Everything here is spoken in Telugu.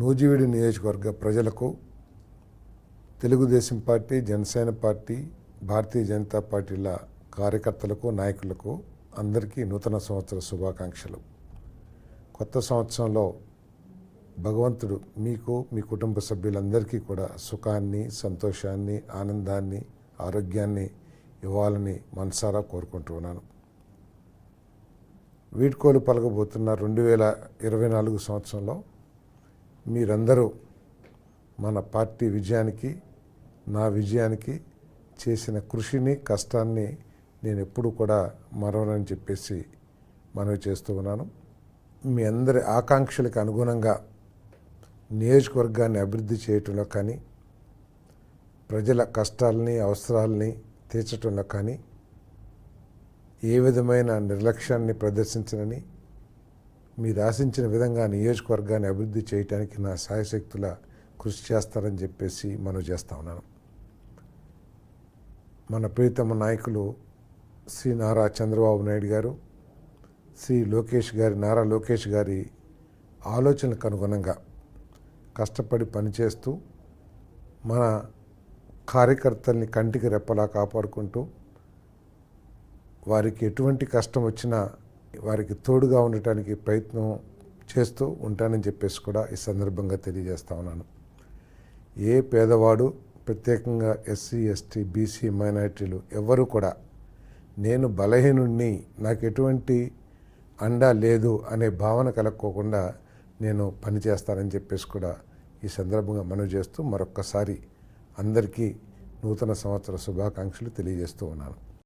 నూజివీడి నియోజకవర్గ ప్రజలకు తెలుగుదేశం పార్టీ జనసేన పార్టీ భారతీయ జనతా పార్టీల కార్యకర్తలకు నాయకులకు అందరికీ నూతన సంవత్సర శుభాకాంక్షలు. కొత్త సంవత్సరంలో భగవంతుడు మీకు మీ కుటుంబ సభ్యులందరికీ కూడా సుఖాన్ని సంతోషాన్ని ఆనందాన్ని ఆరోగ్యాన్ని ఇవ్వాలని మనసారా కోరుకుంటున్నాను వీడ్కోలు పలకబోతున్న రెండు వేల ఇరవై నాలుగు సంవత్సరంలో మీరందరూ మన పార్టీ విజయానికి నా విజయానికి చేసిన కృషిని కష్టాన్ని నేను ఎప్పుడూ కూడా మరవనని చెప్పేసి మనవి చేస్తూ ఉన్నాను. మీ అందరి ఆకాంక్షలకు అనుగుణంగా నియోజకవర్గాన్ని అభివృద్ధి చేయటంలో కానీ ప్రజల కష్టాలని అవసరాలని తీర్చటంలో కానీ ఏ విధమైన నిర్లక్ష్యాన్ని ప్రదర్శించనని మీరు ఆశించిన విధంగా నియోజకవర్గాన్ని అభివృద్ధి చేయడానికి నా సాయశక్తుల కృషి చేస్తారని చెప్పేసి మనం చేస్తా ఉన్నాను. మన ప్రీతమ నాయకులు శ్రీ నారా చంద్రబాబు నాయుడు గారు శ్రీ లోకేష్ గారి నారా లోకేష్ గారి ఆలోచనకు అనుగుణంగా కష్టపడి పనిచేస్తూ మన కార్యకర్తల్ని కంటికి రెప్పలా కాపాడుకుంటూ వారికి ఎటువంటి కష్టం వచ్చినా వారికి తోడుగా ఉండటానికి ప్రయత్నం చేస్తూ ఉంటానని చెప్పేసి కూడా ఈ సందర్భంగా తెలియజేస్తా ఉన్నాను. ఏ పేదవాడు ప్రత్యేకంగా ఎస్సీ ఎస్టీ బీసీ మైనారిటీలు ఎవరు కూడా నేను బలహీనుణ్ణి నాకు ఎటువంటి అండా లేదు అనే భావన కలక్కోకుండా నేను పనిచేస్తానని చెప్పేసి కూడా ఈ సందర్భంగా మనవి చేస్తూ మరొక్కసారి అందరికీ నూతన సంవత్సర శుభాకాంక్షలు తెలియజేస్తూ ఉన్నాను.